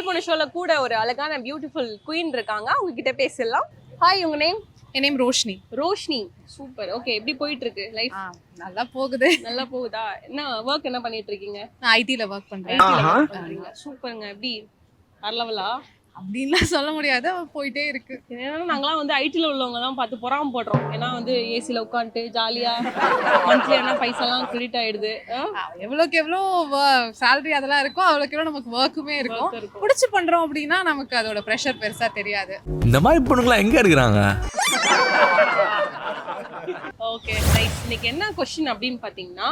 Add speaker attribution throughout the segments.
Speaker 1: Selfie பொண்ணு ஷோல கூட ஒரு அழகான பியூட்டிஃபுல் குயின் இருக்காங்க. அவங்க கிட்ட பேசலாம் ஹாய் உங்க நேம்
Speaker 2: என் name Roshini.
Speaker 1: Roshini. Super okay எப்படி போயிட்டு இருக்கு லைஃப்
Speaker 2: நல்லா போகுது.
Speaker 1: நல்லா போகுதா? என்ன ஒர்க் என்ன பண்ணிட்டு இருக்கீங்க
Speaker 2: நான் ஐடில ஒர்க் பண்றேன்.
Speaker 1: சூப்பருங்க எப்படி? வேற லெவலா
Speaker 2: அப்படின்லாம் சொல்ல முடியாது. போயிட்டே இருக்கு.
Speaker 1: ஏன்னா நாங்களாம் வந்து ஐடில உள்ளவங்க தான் பார்த்து பொறாம போடுறோம். ஏன்னா வந்து ஏசில உட்காந்துட்டு ஜாலியா மந்த்லி ஆனா பைசாலாம் கிரெடிட் ஆயிடுது.
Speaker 2: எவ்வளவுக்கு எவ்வளோ சேலரி அதெல்லாம் இருக்கோ அவ்வளோக்கு எவ்வளோ நமக்கு ஒர்க்குமே இருக்கும்
Speaker 1: இருக்கும்.
Speaker 2: பிடிச்சி பண்றோம் அப்படின்னா நமக்கு அதோட ப்ரெஷர் பெருசா தெரியாது.
Speaker 3: இந்த மாதிரி பொண்ணுங்களாம் எங்க இருக்கிறாங்க
Speaker 1: ஓகே ரைட் இன்னைக்கு என்ன கொஸ்டின் அப்படின்னு பாத்தீங்கன்னா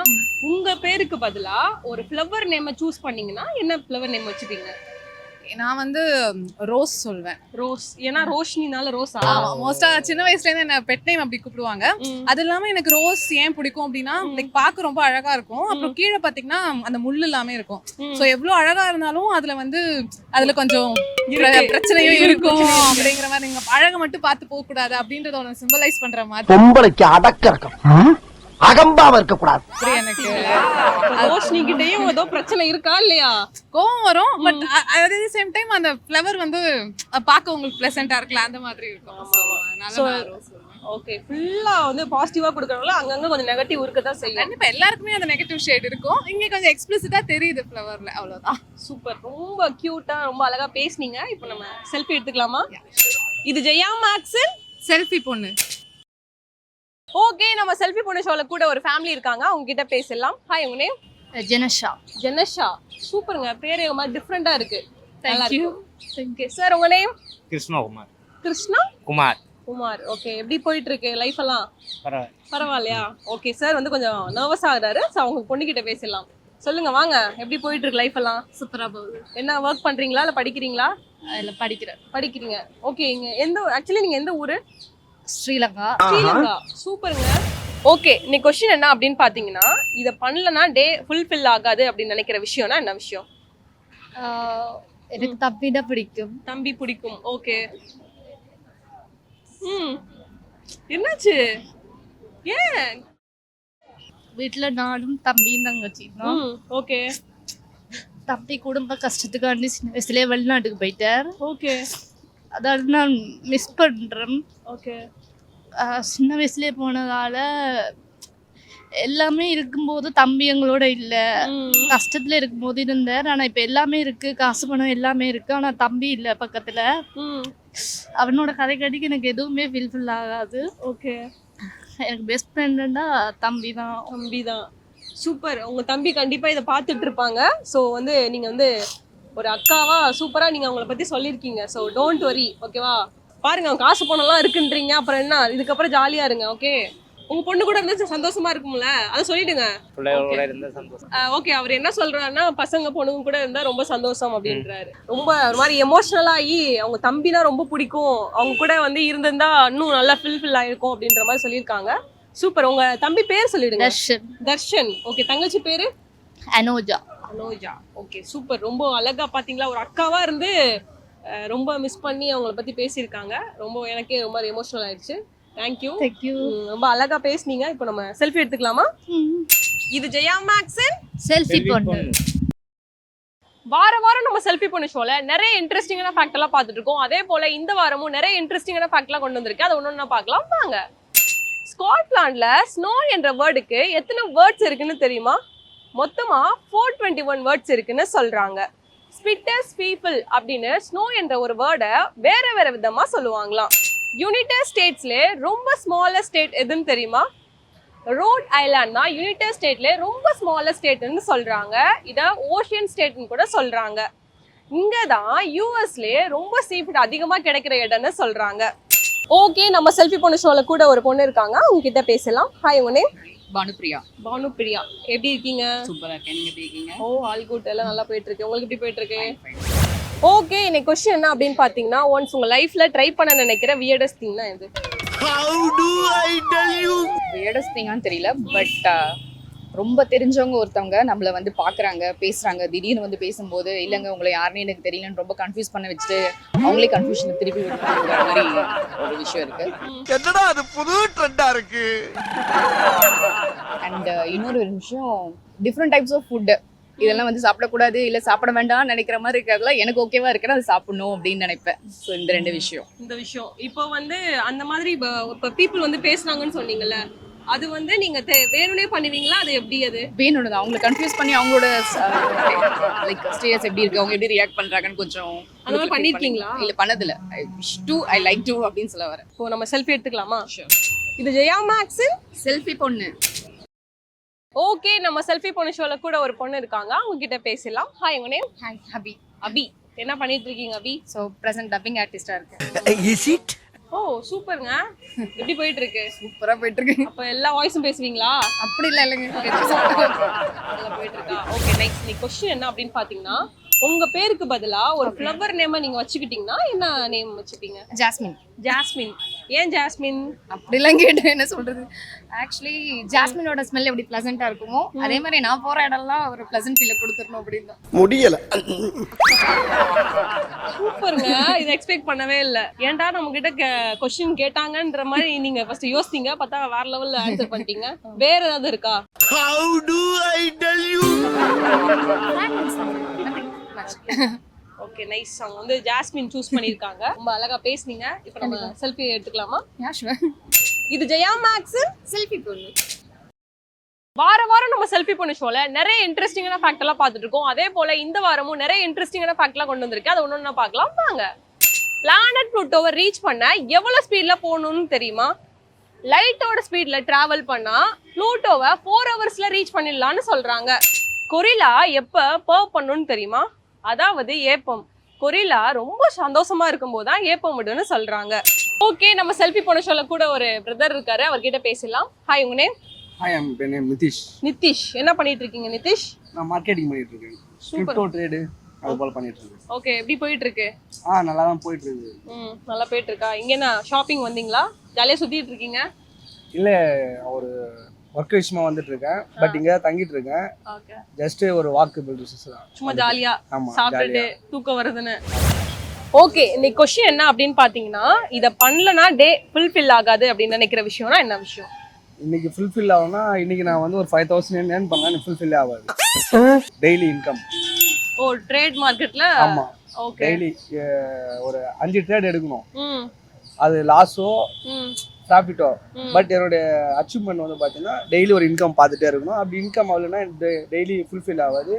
Speaker 1: உங்க பேருக்கு பதிலா ஒரு ஃப்ளவர் நேம சூஸ் பண்ணீங்கன்னா என்ன ஃப்ளவர் நேம் வச்சுப்பீங்க?
Speaker 2: நான் வந்து ரோஸ் சொல்வேன்.
Speaker 1: ரோஸ். ஏன்னா ரோஷினினால ரோஸா
Speaker 2: மோஸ்டா சின்ன வயசுல இருந்து என்ன பெட் நேம் அப்படி கூப்பிடுவாங்க. அது இல்லாம எனக்கு ரோஸ் ஏன் பிடிக்கும் அப்படின்னா லைக் பார்க்க ரொம்ப அழகா இருக்கும். அப்புறம் கீழே பாத்தீங்கன்னா அந்த முள் எல்லாமே இருக்கும். சோ எவ்வளவு அழகா இருந்தாலும் அதுல வந்து அதுல கொஞ்சம் பிரச்சனையும்
Speaker 1: இருக்கு,
Speaker 2: இருக்கும். அப்படிங்கிற மாதிரி நீங்க அழகை மட்டும் பார்த்து போக கூடாது அப்படின்றத சிம்பலைஸ் பண்ற மாதிரி.
Speaker 4: அடக்க இருக்கும் அகம்பாவ இருக்க கூடாது
Speaker 2: அப்படி எனக்கு
Speaker 1: ரோஷினி கிட்டயும் ஏதோ பிரச்சனை இருக்கா இல்லையா?
Speaker 2: கோவம் வரும் பட் அதே சேம் டைம் அந்த ஃப்ளவர் வந்து பார்க்க உங்களுக்கு பிளசண்டா இருக்குல்ல அந்த மாதிரி இருக்கும்.
Speaker 1: ஓகே ஃபுல்லா வந்து பாசிட்டிவா கொடுக்கறவங்கள அங்கங்க கொஞ்சம் நெகட்டிவ் இருக்கதான் செய்யும்.
Speaker 2: கண்டிப்பா எல்லாருக்குமே அந்த நெகட்டிவ் ஷேட் இருக்கும். இங்க கொஞ்சம் எக்ஸ்பிளிசிட்டா தெரியுது ஃப்ளவர்ல அவ்வளவுதான்.
Speaker 1: சூப்பர் ரொம்ப கியூட்டா ரொம்ப அழகா பேசுனீங்க. இப்போ நம்ம செல்ஃபி எடுத்துக்கலாமா? இது ஜெயா மேக்ஸன்
Speaker 2: செல்ஃபி பொண்ணு.
Speaker 1: ஓகே நம்ம செல்ஃபி பொண்ணு ஷோல கூட ஒரு ஃபேமிலி இருக்காங்க. அவங்க கிட்ட பேசலாம். ஹாய் உங்க நேம்
Speaker 5: ஜெனஷா.
Speaker 1: ஜெனஷா. சூப்பருங்க. பேரே ஒரு மாதிரி டிஃப்ரெண்டா இருக்கு.
Speaker 2: Thank you.
Speaker 1: Thank you sir உங்க நேம்
Speaker 6: கிருஷ்ணகுமார்
Speaker 1: கிருஷ்ணா?
Speaker 6: குமார்.
Speaker 1: குமார். ஓகே எப்படி போயிட்டு இருக்கு லைஃப் எல்லாம்?
Speaker 6: பரவாயில்ல.
Speaker 1: பரவாயில்லையா? ஓகே சார் வந்து கொஞ்சம் நர்வஸ் ஆகுறாரு ஸோ அவங்க பொண்ணுகிட்ட பேசலாம். சொல்லுங்க வாங்க. எப்படி போயிட்டு இருக்கு லைஃப் எல்லாம்?
Speaker 5: சூப்பரா போகுது.
Speaker 1: என்ன ஒர்க் பண்றீங்களா? இல்ல படிக்கிறீங்களா?
Speaker 5: அதுல படிக்கிறேன்.
Speaker 1: படிக்கிறீங்க. ஓகே இங்க எந்த ஆக்சுவலி நீங்க எந்த ஊரு?
Speaker 5: ஸ்ரீலங்கா.
Speaker 1: ஸ்ரீலங்கா. சூப்பருங்க. ஓகே இன்னைக்கு கொஸ்டின் என்ன அப்படின்னு பாத்தீங்கன்னா இத பண்ணலனா டே ஃபுல்ஃபில் ஆகாது அப்படின்னு நினைக்கிற விஷயம்னா என்ன விஷயம்?
Speaker 5: எனக்கு தப்பிட பிடிக்கும்.
Speaker 1: தம்பி பிடிக்கும். ஓகே ம். என்னாச்சு? ஏன்?
Speaker 5: வீட்டுல நானும் தம்பியும் தங்கச்சியும் தான்.
Speaker 1: ம் ஓகே
Speaker 5: தம்பி குடும்ப கஷ்டத்துக்காண்டி சின்ன வயசுலயே வெளிநாட்டுக்கு போயிட்டார்.
Speaker 1: ஓகே
Speaker 5: அதாவது நான் மிஸ் பண்றேன்.
Speaker 1: ஓகே
Speaker 5: சின்ன வயசுலயே போனதால எல்லாமே இருக்கும்போது தம்பி எங்களோட இல்ல. கஷ்டத்துல இருக்கும்போது இருந்தார் ஆனா இப்ப எல்லாமே இருக்கு. காசு பணம் எல்லாமே இருக்கு. ஆனா தம்பி இல்ல பக்கத்துல. அவனோட கதை கடிக்கு எனக்கு எதுவுமே ஃபில்ஃபில் ஆகாது.
Speaker 1: ஓகே
Speaker 5: எனக்கு பெஸ்ட் ஃப்ரெண்டுன்னா தம்பி தான்.
Speaker 1: தம்பி தான். சூப்பர் உங்க தம்பி கண்டிப்பா இதை பார்த்துட்டு இருப்பாங்க. ஸோ வந்து நீங்க வந்து ஒரு அக்காவா சூப்பரா நீங்க அவங்கள பத்தி சொல்லியிருக்கீங்க ஸோ டோன்ட் வரி ஓகேவா பாருங்க அவங்க காசு பணம்லாம் இருக்குன்றீங்க. அப்புறம் என்ன? இதுக்கப்புறம் ஜாலியா இருங்க ஓகே உங்க பொண்ணு கூட இருந்தா சந்தோஷமா இருக்கும்ல? அதை சொல்லிடுங்க.
Speaker 6: பிள்ளைகளோட இருந்த சந்தோஷம்.
Speaker 1: ஓகே அவர் என்ன சொல்றாருன்னா பசங்க பொண்ணுங்க கூட இருந்தா ரொம்ப சந்தோஷம் அப்படின்றாரு. ரொம்ப ஒரு மாதிரி எமோஷனல் ஆகி அவங்க தம்பினா ரொம்ப பிடிக்கும். அவங்க கூட வந்து இருந்திருந்தா இன்னும் நல்லா ஃபில்ஃபில் ஆயிருக்கும் அப்படின்ற மாதிரி சொல்லியிருக்காங்க. சூப்பர் உங்க தம்பி பேர் சொல்லிடுங்க.
Speaker 5: தர்ஷன்.
Speaker 1: தர்ஷன். ஓகே தங்கச்சி பேரு?
Speaker 5: அனோஜா.
Speaker 1: அனோஜா ஓகே சூப்பர் ரொம்ப அழகா பாத்தீங்களா? ஒரு அக்காவா இருந்து ரொம்ப மிஸ் பண்ணி அவங்கள பத்தி பேசியிருக்காங்க. ரொம்ப எனக்கே ரொம்ப எமோஷனல் ஆயிடுச்சு. தேங்க்யூ
Speaker 5: தேங்க்யூ
Speaker 1: ரொம்ப அழகா பேசுனீங்க. இப்போ நம்ம செல்ஃபி எடுத்துக்கலாமா? இது ஜெயா மேக்ஸன்
Speaker 5: செல்ஃபி பொண்ணு.
Speaker 1: வார வாரம் நம்ம செல்ஃபி பொண்ணு ஷோல நிறைய இன்ட்ரெஸ்டிங்கான ஃபேக்ட் எல்லாம் பார்த்துட்டு இருக்கோம். அதே போல இந்த வாரமும் நிறைய இன்ட்ரெஸ்டிங்கான ஃபேக்ட் எல்லாம் கொண்டு வந்திருக்கேன் அதை ஒண்ணு பார்க்கலாம். வாங்க. ஸ்காட்லாண்ட்ல ஸ்னோ என்ற வேர்டுக்கு எத்தனை வேர்ட்ஸ் இருக்குன்னு தெரியுமா? மொத்தமாக ஃபோர் டுவெண்ட்டி ஒன் வேர்ட்ஸ் இருக்குன்னு சொல்கிறாங்க ஸ்பிட்டஸ் பீப்புள் அப்படின்னு ஸ்னோ என்ற ஒரு வேர்டை வேற வேற விதமாக சொல்லுவாங்களாம். யுனைடெட் ஸ்டேட்ஸ்லே ரொம்ப ஸ்மாலஸ்ட் ஸ்டேட் எதுன்னு தெரியுமா? ரோட் ஐலாண்ட்னா யுனைடெட் ஸ்டேட்ல ரொம்ப ஸ்மாலஸ்ட் ஸ்டேட்னு சொல்கிறாங்க இதை ஓஷியன் ஸ்டேட்னு கூட சொல்கிறாங்க இங்கே தான் யூஎஸ்லே ரொம்ப சீஃபுட் அதிகமாக கிடைக்கிற இடம்னு சொல்கிறாங்க ஓகே நம்ம செல்ஃபி பொண்ணு ஷோவில் கூட ஒரு பொண்ணு இருக்காங்க. அவங்க கிட்ட பேசலாம். ஹாய் உங்க நேம்
Speaker 7: பானுப்ரியா
Speaker 1: பானு பிரியா எப்படி இருக்கீங்க?
Speaker 7: சூப்பரா இருக்கேன். நீங்க எப்படி இருக்கீங்க?
Speaker 1: ஓ ஆல் குட் எல்லாம் நல்லா போயிட்டு இருக்கு. உங்களுக்கு எப்படி போயிட்டு இருக்கு? ஓகே இன்னைக்கு கொஸ்டின் என்ன அப்படின்னு பாத்தீங்கன்னா ஒன்ஸ் உங்க லைஃப்ல ட்ரை பண்ண நினைக்கிற வியர்டஸ்ட் திங்னா எது?
Speaker 7: வியர்டஸ்ட் திங்கான்னு தெரியல பட் ரொம்ப தெரிஞ்சவங்க ஒருத்தவங்க நம்மள வந்து பாக்குறாங்க பேசுறாங்க. திடீர்னு வந்து பேசும்போது இல்லைங்க உங்களை யாருன்னு எனக்கு தெரியலன்னு ரொம்ப கன்ஃபியூஸ் பண்ண வச்சுட்டு அவங்களே கன்ஃபியூஷன் திருப்பி விட்டுற மாதிரி ஒரு விஷயம் இருக்கு.
Speaker 4: என்னடா அது புது ட்ரெண்டா இருக்கு?
Speaker 7: அண்ட் இன்னொரு ஒரு விஷயம் டிஃப்ரெண்ட் டைப்ஸ் ஆஃப் ஃபுட்டு இதெல்லாம் வந்து சாப்பிடக்கூடாது இல்ல சாப்பிட வேண்டாம்னு நினைக்கிற மாதிரி இருக்கிறதுலாம் எனக்கு ஓகேவா இருக்குன்னா அது சாப்பிடணும் அப்படின்னு நினைப்பேன். ஸோ இந்த ரெண்டு விஷயம்.
Speaker 1: இந்த விஷயம். இப்போ வந்து அந்த மாதிரி இப்ப- இப்ப பீப்புள் வந்து பேசுனாங்கன்னு சொன்னீங்கல்ல அது வந்து நீங்க தெ- வேணும்னே பண்ணுவீங்களா? அது எப்படி அது?
Speaker 7: வேணும் தான். அவங்களை கன்ஃபியூஸ் பண்ணி அவங்களோட லைக் ஸ்டேஜ் எப்படி இருக்கு? அவங்க எப்படி ரியாக்ட் பண்றாங்கன்னு கொஞ்சம்
Speaker 1: அந்த மாதிரி பண்ணிருக்கீங்களா?
Speaker 7: இல்ல பண்ணதில்ல. I wish to I like to அப்படின்னு சொல்ல வரேன்.
Speaker 1: இப்போ நம்ம செல்ஃபி எடுத்துக்கலாமா? இது ஜெயா மேக்ஸ்
Speaker 7: செல்ஃபி பொண்ணு.
Speaker 1: ஓகே நம்ம செல்ஃபி பொண்ணு ஷோல கூட ஒரு பொண்ணு இருக்காங்க. அவங்க கிட்ட பேசலாம் ஹாய் உங்க நேம்
Speaker 7: ஹாய் ஹபி
Speaker 1: அபி என்ன பண்ணிட்டு இருக்கீங்க அபி
Speaker 7: ஸோ ப்ரெசென்ட் டப்பிங் ஆர்டிஸ்டா இருக்கேன்.
Speaker 4: இஸ் இட்
Speaker 1: ஓ சூப்பருங்க. எப்படி போயிட்டு இருக்கு
Speaker 7: சூப்பரா போயிட்டு இருக்கு
Speaker 1: அப்ப எல்லா வாய்ஸும் பேசுவீங்களா?
Speaker 7: அப்படி இல்ல இல்லைங்க
Speaker 1: போயிட்டு இருக்கா ஓகே நெக்ஸ்ட் நீ கொஸ்டின் என்ன அப்படின்னு பாத்தீங்கன்னா உங்க பேருக்கு பதிலா ஒரு ஃப்ளவர் நேம நீங்க வச்சுக்கிட்டீங்கன்னா என்ன நேம் வச்சுப்பீங்க?
Speaker 7: ஜாஸ்மின்
Speaker 1: ஜாஸ்மின் ஏன் ஜாஸ்மின்
Speaker 7: அப்படிலாம் கேட்டு என்ன சொல்றது? ஆக்சுவலி ஜாஸ்மினோட ஸ்மெல் எப்படி பிளசண்டா இருக்குமோ அதே மாதிரி நான் போற இடம்லாம் ஒரு பிளசன்ட் ஃபீல் கொடுத்துடணும் அப்படின்னு
Speaker 4: முடியல.
Speaker 1: சூப்பருங்க. இதை எக்ஸ்பெக்ட் பண்ணவே இல்ல. ஏன்டா நம்ம கிட்ட கொஸ்டின் கேட்டாங்கன்ற மாதிரி நீங்க ஃபர்ஸ்ட் யோசித்தீங்க பார்த்தா வேற லெவல்ல ஆன்சர் பண்ணிட்டீங்க. வேற ஏதாவது இருக்கா?
Speaker 4: How do I tell you
Speaker 1: okay nice அவங்க வந்து ஜாஸ்மின் சூஸ் பண்ணிருக்காங்க ரொம்ப அழகா பேசுனீங்க. இப்போ நம்ம செல்ஃபி எடுத்துக்கலாமா?
Speaker 7: யா
Speaker 1: இது ஜெயா மேக்ஸ்
Speaker 7: செல்ஃபி பொண்ணு.
Speaker 1: வார வாரம் நம்ம செல்ஃபி பண்ண ஷோல நிறைய இன்ட்ரெஸ்டிங்கான ஃபேக்ட் எல்லாம் பார்த்துட்டு இருக்கோம். அதே போல இந்த வாரமும் நிறைய இன்ட்ரெஸ்டிங்கான ஃபேக்ட் எல்லாம் கொண்டு வந்திருக்கு. அதை ஒன்று பார்க்கலாம். வாங்க. பிளானட் ப்ளூட்டோவை ரீச் பண்ண எவ்வளவு ஸ்பீட்ல போகணும்னு தெரியுமா? லைட்டோட ஸ்பீட்ல டிராவல் பண்ணா ப்ளூட்டோவை ஃபோர் ஹவர்ஸ்ல ரீச் பண்ணிடலாம்னு சொல்றாங்க. கொரிலா எப்ப பர்வ் பண்ணணும்னு தெரியுமா? அதாவது ஏப்பம். கொரிலா ரொம்ப சந்தோஷமா இருக்கும்போது தான் ஏப்பம் விடுன்னு சொல்றாங்க. ஓகே நம்ம செல்ஃபி போன ஷோல கூட ஒரு பிரதர் இருக்காரு அவர்கிட்ட பேசலாம். ஹாய் உங்க name?
Speaker 8: ஹாய் பேர் நேம் நிதிஷ்
Speaker 1: நிதிஷ். என்ன பண்ணிட்டு இருக்கீங்க நிதிஷ்?
Speaker 8: நான் மார்க்கெட்டிங் பண்ணிட்டு இருக்கேன். கிரிப்டோ ட்ரேடு அது போல பண்ணிட்டு இருக்கேன்.
Speaker 1: ஓகே எப்படி போயிட்டு இருக்கு
Speaker 8: ஆ நல்லா தான் போயிட்டு இருக்கு
Speaker 1: ம் நல்லா போயிட்டு இருக்கா இங்க என்ன ஷாப்பிங் வந்தீங்களா? ஜாலியா சுத்திட்டு இருக்கீங்க?
Speaker 8: இல்ல ஒரு ஒர்க் விஷயமா வந்துட்டு இருக்கேன் பட் இங்க தங்கிட்டு இருக்கேன் ஜஸ்ட் ஒரு வாக்கு பில்டர்ஸ் தான்.
Speaker 1: சும்மா ஜாலியா
Speaker 8: ஆமா
Speaker 1: சாப்பிட்டுட்டு தூக்கம் வருதுன்னு. ஓகே இன்னைக்கு கொஸ்டின் என்ன அப்படின்னு பாத்தீங்கன்னா இத பண்ணலனா டே ஃபுல்ஃபில் ஆகாது அப்படின்னு நினைக்கிற விஷயம்னா என்ன விஷயம்?
Speaker 8: இன்னைக்கு ஃபுல்ஃபில் ஆகும்னா இன்னைக்கு நான் வந்து ஒரு ஃபைவ் தௌசண்ட் ஏர்ன் பண்ணா ஃபுல்ஃபில் ஆகாது. டெய்லி இன்கம்
Speaker 1: ஓ ட்ரேட் மார்க்கெட்ல
Speaker 8: ஆமா. டெய்லி ஒரு அஞ்சு ட்ரேட் எடுக்கணும். அது லாஸோ
Speaker 1: ம்
Speaker 8: ப்ராஃபிட்டோ
Speaker 1: ம்.
Speaker 8: பட் என்னுடைய அச்சீவ்மெண்ட் வந்து பார்த்தீங்கன்னா டெய்லி ஒரு இன்கம் பார்த்துட்டே இருக்கணும். அப்படி இன்கம் ஆகலைன்னா டெய்லி ஃபுல்ஃபில் ஆகாது.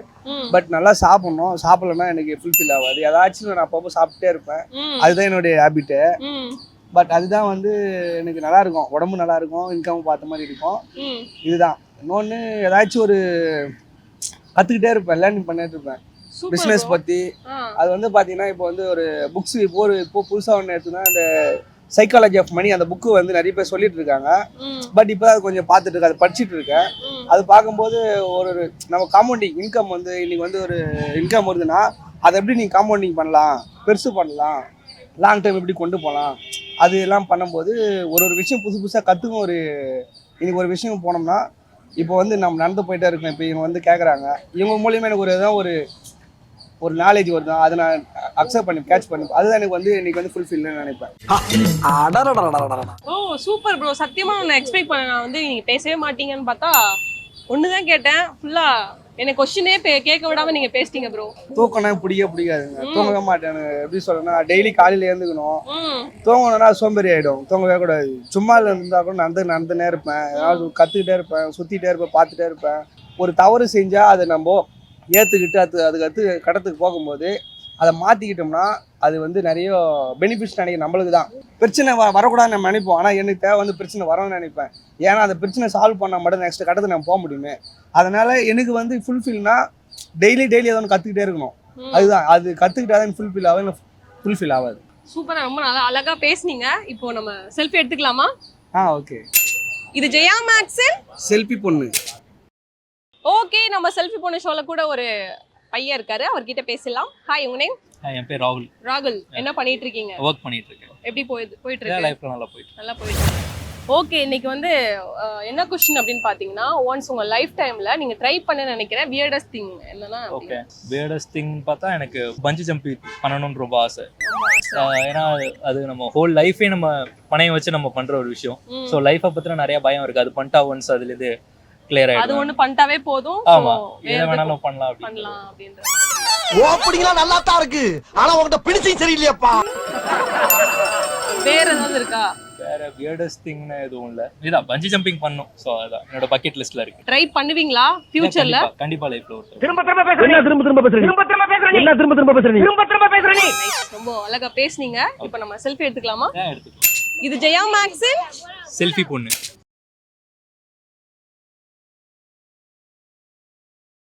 Speaker 8: பட் நல்லா சாப்பிடணும். சாப்பிடலன்னா எனக்கு ஃபுல்ஃபில் ஆகாது. ஏதாச்சும் நான் அப்பப்போ சாப்பிட்டே இருப்பேன். அதுதான் என்னுடைய ஹேபிட்டு பட் அதுதான் வந்து எனக்கு நல்லா இருக்கும். உடம்பு நல்லா இருக்கும். இன்கம் பார்த்த மாதிரி இருக்கும். இதுதான். இன்னொன்று ஏதாச்சும் ஒரு கற்றுக்கிட்டே இருப்பேன். லேர்னிங் பண்ணிட்டு இருப்பேன். பிஸ்னஸ் பற்றி
Speaker 1: ஆ.
Speaker 8: அது வந்து பார்த்தீங்கன்னா இப்போ வந்து ஒரு புக்ஸ் இப்போ ஒரு இப்போ புதுசாக ஒன்று எடுத்துனா அந்த சைக்காலஜி ஆஃப் மணி அந்த புக்கு வந்து நிறைய பேர் சொல்லிட்டு இருக்காங்க பட் இப்போ அது கொஞ்சம் பார்த்துட்டு இருக்கேன் அதை படிச்சுட்டு இருக்கேன் அது பார்க்கும்போது ஒரு ஒரு நம்ம காம்பவுண்டிங் இன்கம் வந்து இன்னைக்கு வந்து ஒரு இன்கம் வருதுன்னா அதை எப்படி நீங்கள் காம்பவுண்டிங் பண்ணலாம்? பெருசு பண்ணலாம்? லாங் டைம் எப்படி கொண்டு போகலாம் அது எல்லாம் பண்ணும்போது ஒரு ஒரு விஷயம் புதுசு புதுசாக கற்றுக்கும் ஒரு இன்னைக்கு ஒரு விஷயம் போனோம்னா இப்போ வந்து நம்ம நடந்து போயிட்டே இருக்கோம். இப்போ இவங்க வந்து கேட்குறாங்க இவங்க மூலியமாக எனக்கு ஒரு ஏதாவது ஒரு ஒரு நாலேஜ் வருது? அதை நான் அக்செப்ட் பண்ணி கேட்ச் பண்ணி அதுதான் எனக்கு வந்து இன்னைக்கு வந்து ஃபுல்ஃபில்னு நினைப்பேன்.
Speaker 1: ஓ சூப்பர் ப்ரோ சத்தியமா நான் எக்ஸ்பெக்ட் பண்ண வந்து நீங்க பேசவே மாட்டீங்கன்னு பார்த்தா ஒண்ணுதான் கேட்டேன் ஃபுல்லா என்ன கொஸ்டினே கேட்க விடாம நீங்க பேசிட்டீங்க ப்ரோ
Speaker 8: தூக்கம்னா பிடிக்க பிடிக்காதுங்க தூங்கவே மாட்டேன் எப்படி சொல்றேன்னா டெய்லி காலையில எழுந்துக்கணும் தூங்கணும்னா சோம்பேறி ஆயிடும் தூங்கவே கூடாது சும்மா இருந்தா கூட நடந்து நடந்துனே இருப்பேன் ஏதாவது கத்துக்கிட்டே இருப்பேன் சுத்திட்டே இருப்பேன் பார்த்துட்டே இருப்பேன் ஒரு தவறு செஞ்சா அதை நம்ம ஏத்துக்கிட்டு அது அதுக்கு அடுத்து கடத்துக்கு போகும்போது அதை மாத்திக்கிட்டோம்னா அது வந்து நிறைய பெனிஃபிட்ஸ் நினைக்கிறேன் நம்மளுக்கு தான். பிரச்சனை வ வரக்கூடாதுன்னு நம்ம நினைப்போம். ஆனால் எனக்கு தேவை வந்து பிரச்சனை வரணும்னு நினைப்பேன். ஏன்னா அந்த பிரச்சனை சால்வ் பண்ணால் மட்டும் நெக்ஸ்ட் கட்டத்துக்கு நம்ம போக முடியுமே. அதனால எனக்கு வந்து ஃபுல்ஃபில்னா டெய்லி டெய்லி ஏதோ ஒன்று கற்றுக்கிட்டே இருக்கணும். அதுதான். அது கற்றுக்கிட்டாதான் ஃபுல்ஃபில் ஆகும் ஃபுல்ஃபில் ஆகாது
Speaker 1: சூப்பரா ரொம்ப நல்லா அழகா பேசுனீங்க. இப்போ நம்ம செல்ஃபி எடுத்துக்கலாமா?
Speaker 8: ஆ ஓகே.
Speaker 1: இது ஜெயா மேக்ஸ்
Speaker 8: செல்ஃபி பொண்ணு.
Speaker 1: ஓகே நம்ம செல்ஃபி போன ஷோல கூட ஒரு பையன் இருக்காரு அவர்கிட்ட பேசலாம். ஹாய் உங்க நேம்
Speaker 6: என் பேர் ராகுல்.
Speaker 1: ராகுல் என்ன பண்ணிட்டு இருக்கீங்க
Speaker 6: ஒர்க் பண்ணிட்டு இருக்கேன்
Speaker 1: எப்படி போயிட்டு
Speaker 6: என்
Speaker 1: இருக்கு
Speaker 6: லைஃப்ல நல்லா போயிட்டு.
Speaker 1: நல்லா போயிட்டு. ஓகே இன்னைக்கு வந்து என்ன கொஸ்டின் அப்படின்னு பாத்தீங்கன்னா ஒன்ஸ் உங்க லைஃப் டைம்ல நீங்க ட்ரை பண்ண நினைக்கிற வியர்டஸ்ட் திங் என்னன்னா
Speaker 6: ஓகே வேர்டஸ்ட் திங் பார்த்தா எனக்கு பஞ்சு ஜம்பிங் பண்ணணும்னு ரொம்ப ஆசை. ஏன்னா அது நம்ம ஹோல் லைஃபே நம்ம பணையம் வச்சு நம்ம பண்ற ஒரு விஷயம். ஸோ லைஃப்பை பத்தின நிறைய பயம் இருக்கு. அது பண்ணிட்டா ஒன்ஸ் அதுல இது கிளியர்
Speaker 1: அது
Speaker 6: ஆயிடும்
Speaker 1: ஒண்ணு பண்ணிட்டாவே போதும்.
Speaker 6: ஆமா. எதை வேணாலும் பண்ணலாம்
Speaker 1: பண்ணலாம் அப்படின்ற.
Speaker 4: ஓப்பனிங்லாம் நல்லா தான் இருக்கு. ஆனா உங்ககிட்ட பிடிச்சும் சரியில்லையாப்பா.
Speaker 1: வேற ஏதாவது இருக்கா?
Speaker 6: வேற வியர்டஸ்ட் திங்னு எதுவும் இல்ல. இதான் பஞ்சி ஜம்பிங் பண்ணும். சோ அதான். என்னோட பக்கெட் லிஸ்ட்ல இருக்கு.
Speaker 1: ட்ரை பண்ணுவீங்களா? ஃபியூச்சர்ல
Speaker 6: கண்டிப்பா, லைஃப்ல ஒரு
Speaker 4: திரும்ப திரும்ப பேசுறீங்க. திரும்ப திரும்ப பேசுறீங்க? திரும்ப திரும்ப பேசுறீங்க. என்ன திரும்ப திரும்ப பேசுறீங்க? திரும்ப திரும்ப பேசுறீங்க.
Speaker 1: ரொம்ப அழகா பேசுனீங்க. இப்போ நம்ம செல்ஃபி எடுத்துக்கலாமா?
Speaker 6: எடுத்துக்கலாம்.
Speaker 1: இது ஜெயா மேக்ஸின்
Speaker 6: செல்ஃபி பொண்ணு.